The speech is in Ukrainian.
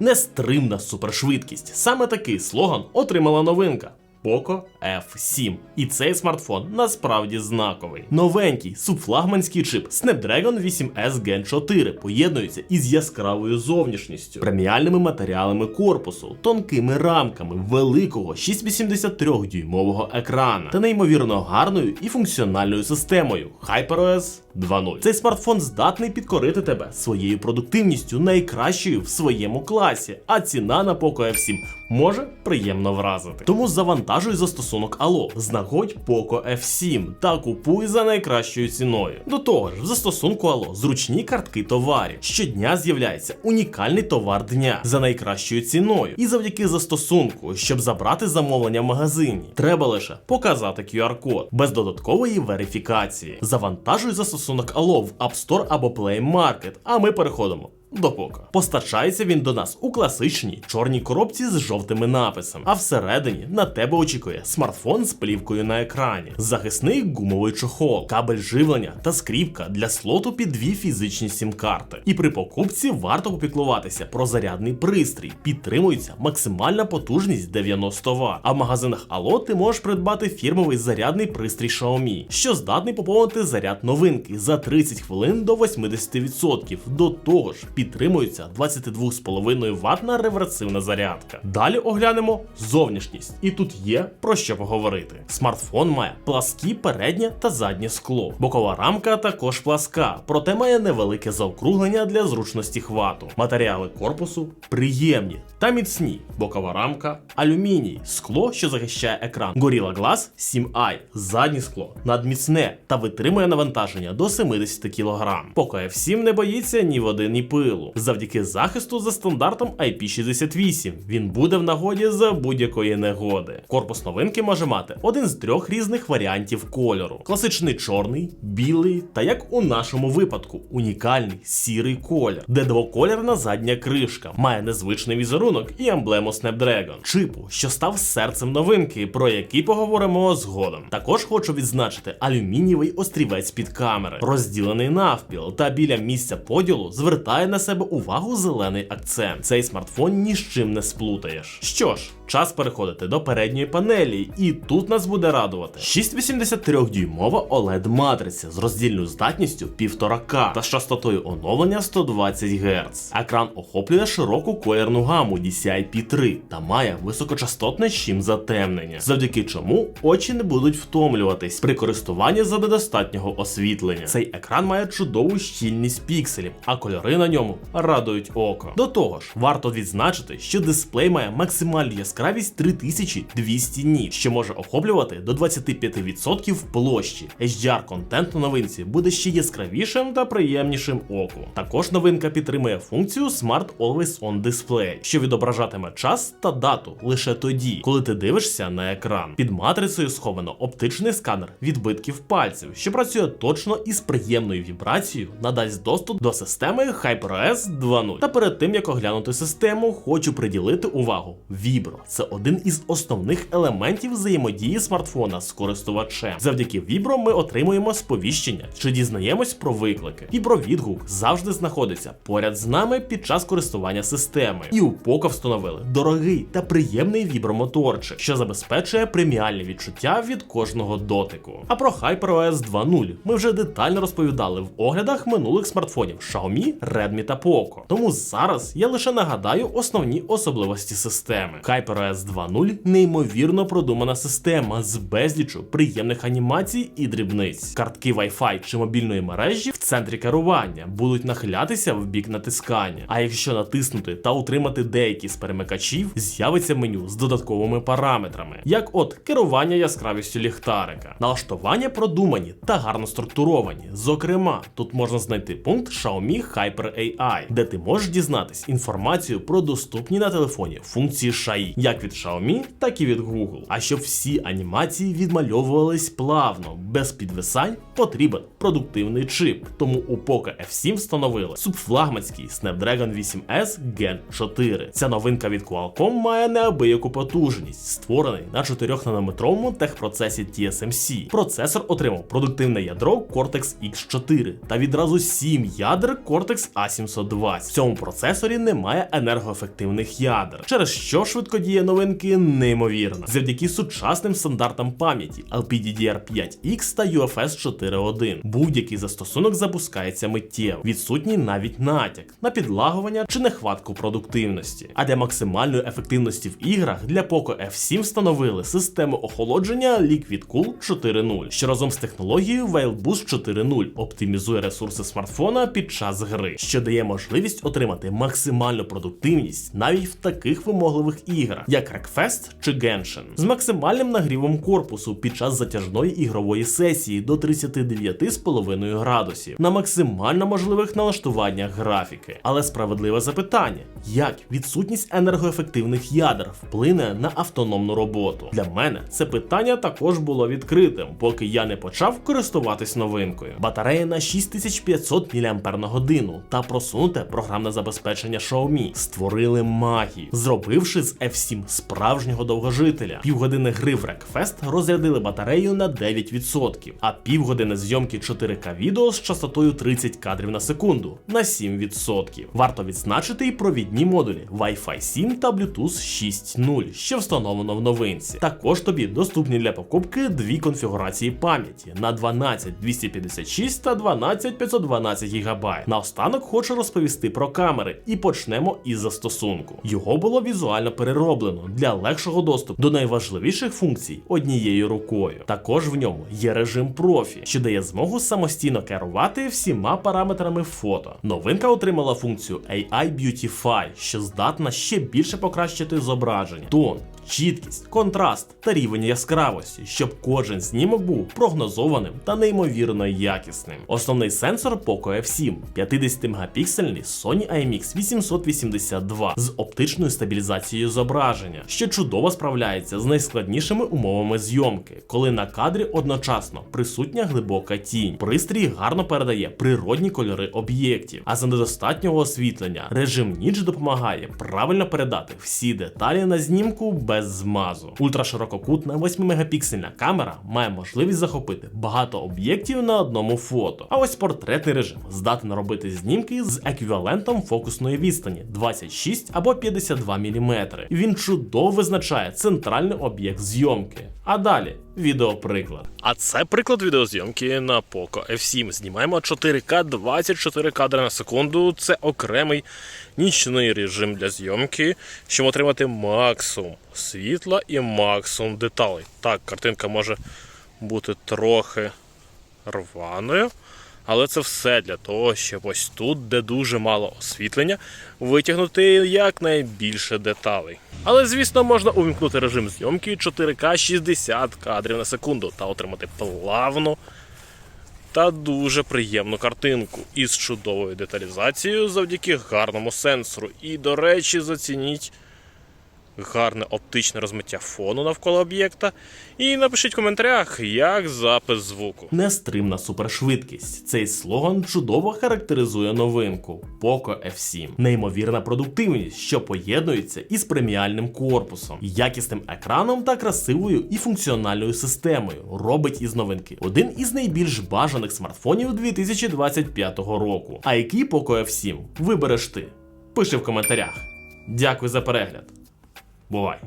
Нестримна супершвидкість. Саме такий слоган отримала новинка. Poco F7. І цей смартфон насправді знаковий. Новенький субфлагманський чип Snapdragon 8S Gen 4 поєднується із яскравою зовнішністю, преміальними матеріалами корпусу, тонкими рамками великого 683-дюймового екрана та неймовірно гарною і функціональною системою HyperOS 2.0. Цей смартфон здатний підкорити тебе своєю продуктивністю найкращою в своєму класі, а ціна на Poco F7 може приємно вразити. Тому завантажуй застосунок Allo, знаходь Poco F7 та купуй за найкращою ціною. До того ж, в застосунку Allo зручні картки товарів. Щодня з'являється унікальний товар дня за найкращою ціною. І завдяки застосунку, щоб забрати замовлення в магазині, треба лише показати QR-код без додаткової верифікації. Завантажуй застосунок Allo в App Store або Play Market, а ми переходимо до Пока. Постачається він до нас у класичній чорній коробці з жовтими написами, а всередині на тебе очікує смартфон з плівкою на екрані, захисний гумовий чохол, кабель живлення та скріпка для слоту під дві фізичні сім-карти. І при покупці варто попіклуватися про зарядний пристрій. Підтримується максимальна потужність 90 Вт. А в магазинах Allo ти можеш придбати фірмовий зарядний пристрій Xiaomi, що здатний поповнити заряд новинки за 30 хвилин до 80%. До того ж, підтримується 22,5 ватна реверсивна зарядка. Далі оглянемо зовнішність, і тут є про що поговорити. Смартфон має пласкі переднє та заднє скло. Бокова рамка також пласка, проте має невелике заокруглення для зручності хвату. Матеріали корпусу приємні та міцні. Бокова рамка, алюміній, скло, що захищає екран. Gorilla Glass 7i, заднє скло, надміцне та витримує навантаження до 70 кг. Poco F7 не боїться ні води, ні пилу. Завдяки захисту за стандартом IP68 він буде в нагоді за будь-якої негоди. Корпус новинки може мати один з трьох різних варіантів кольору: класичний чорний, білий та як у нашому випадку, унікальний сірий колір, де двоколірна задня кришка, має незвичний візерунок і емблему Snapdragon, чипу, що став серцем новинки, про який поговоримо згодом. Також хочу відзначити алюмінієвий острівець під камери, розділений навпіл, та біля місця поділу звертає на себе увагу зелений акцент. Цей смартфон ні з чим не сплутаєш. Що ж, час переходити до передньої панелі, і тут нас буде радувати 683-дюймова OLED матриця з роздільною здатністю 1,5К та з частотою оновлення 120 Гц. Екран охоплює широку колірну гаму DCI-P3 та має високочастотне щим затемнення, завдяки чому очі не будуть втомлюватись при користуванні за недостатнього освітлення. Цей екран має чудову щільність пікселів, а кольори на ньому радують око. До того ж, варто відзначити, що дисплей має максимальну яскравість 3200 ніт, що може охоплювати до 25% площі. HDR контент на новинці буде ще яскравішим та приємнішим оку. Також новинка підтримує функцію Smart Always On Display, що відображатиме час та дату лише тоді, коли ти дивишся на екран. Під матрицею сховано оптичний сканер відбитків пальців, що працює точно і з приємною вібрацією надасть доступ до системи HyperOS 2.0. Та перед тим як оглянути систему, хочу приділити увагу. Vibro – це один із основних елементів взаємодії смартфона з користувачем. Завдяки Vibro ми отримуємо сповіщення чи дізнаємось про виклики. Vibro відгук завжди знаходиться поряд з нами під час користування системою. І у Poco встановили дорогий та приємний вібромоторчик, що забезпечує преміальні відчуття від кожного дотику. А про HyperOS 2.0 ми вже детально розповідали в оглядах минулих смартфонів Xiaomi, Redmi та Poco. Тому зараз я лише нагадаю основні особливості системи. HyperOS 2.0 неймовірно продумана система з безлічу приємних анімацій і дрібниць. Картки Wi-Fi чи мобільної мережі в центрі керування будуть нахилятися в бік натискання. А якщо натиснути та утримати деякі з перемикачів, з'явиться меню з додатковими параметрами, як от керування яскравістю ліхтарика. Налаштування продумані та гарно структуровані. Зокрема, тут можна знайти пункт Xiaomi Hyper AI, де ти можеш дізнатись інформацію про доступні на телефоні функції шаї, як від Xiaomi, так і від Google. А щоб всі анімації відмальовувались плавно, без підвисань, потрібен продуктивний чип. Тому у Poco F7 встановили субфлагманський Snapdragon 8S Gen 4. Ця новинка від Qualcomm має неабияку потужність, створений на 4-нанометровому техпроцесі TSMC. Процесор отримав продуктивне ядро Cortex X4 та відразу 7 ядер Cortex A720. В цьому процесорі немає енергоефективних ядер, через що швидкодія новинки неймовірна. Завдяки сучасним стандартам пам'яті LPDDR5X та UFS 4.1. Будь-який застосунок запускається миттєво, відсутній навіть натяк на підлагування чи нехватку продуктивності. А для максимальної ефективності в іграх для Poco F7 встановили систему охолодження Liquid Cool 4.0, що разом з технологією Veilboost 4.0 оптимізує ресурси смартфона під час гри, що дає можливість отримати максимальну продуктивність навіть в таких вимогливих іграх, як Wreckfest чи Genshin, з максимальним нагрівом корпусу під час затяжної ігрової сесії до 39,5 градусів на максимально можливих налаштуваннях графіки. Але справедливе запитання: як відсутність енергоефективних ядер вплине на автономну роботу? Для мене це питання також було відкритим, поки я не почав користуватись новинкою. Батарея на 6500 мАч та просунуте програмне забезпечення Xiaomi створили магію, зробивши з F7 справжнього довгожителя. Півгодини гри в Wreckfest розрядили батарею на 9%, а півгодини зйомки 4К відео з частотою 30 кадрів на секунду на 7%. Варто відзначити і провідні модулі Wi-Fi 7 та Bluetooth 6.0, що встановлено в новинці. Також тобі доступні для покупки дві конфігурації пам'яті на 12 256 та 12 512 ГБ. Наостанок хочу розповісти про камери і почнемо із застосунку. Його було візуально перероблено для легшого доступу до найважливіших функцій однією рукою. Також в ньому є режим профі, що дає змогу самостійно керувати всіма параметрами фото. Новинка отримала функцію AI Beautify, що здатна ще більше покращити зображення, тон, чіткість, контраст та рівень яскравості, щоб кожен знімок був прогнозованим та неймовірно якісним. Основний сенсор Poco F7 50 мегапіксельний Sony IMX 882 з оптичною стабілізацією зображення, що чудово справляється з найскладнішими умовами зйомки, коли на кадрі одночасно присутня глибока тінь. Пристрій гарно передає природні кольори об'єктів, а за недостатнього освітлення режим ніч допомагає правильно передати всі деталі на знімку без змазу. Ультраширококутна 8-мегапіксельна камера має можливість захопити багато об'єктів на одному фото. А ось портретний режим здатен робити знімки з еквівалентом фокусної відстані 26 або 52 мм. Він чудово визначає центральний об'єкт зйомки. А далі відеоприклад. А це приклад відеозйомки на Poco F7. Знімаємо 4К 24 кадри на секунду. Це окремий нічний режим для зйомки, щоб отримати максимум світла і максимум деталей. Так, картинка може бути трохи рваною. Але це все для того, щоб ось тут, де дуже мало освітлення, витягнути якнайбільше деталей. Але, звісно, можна увімкнути режим зйомки 4К 60 кадрів на секунду та отримати плавну та дуже приємну картинку із чудовою деталізацією завдяки гарному сенсору. І, до речі, зацініть гарне оптичне розмиття фону навколо об'єкта. І напишіть в коментарях, як запис звуку. Нестримна супершвидкість. Цей слоган чудово характеризує новинку Poco F7. Неймовірна продуктивність, що поєднується із преміальним корпусом, якісним екраном та красивою і функціональною системою. Робить із новинки один із найбільш бажаних смартфонів 2025 року. А який Poco F7 вибереш ти? Пиши в коментарях. Дякую за перегляд. Bye.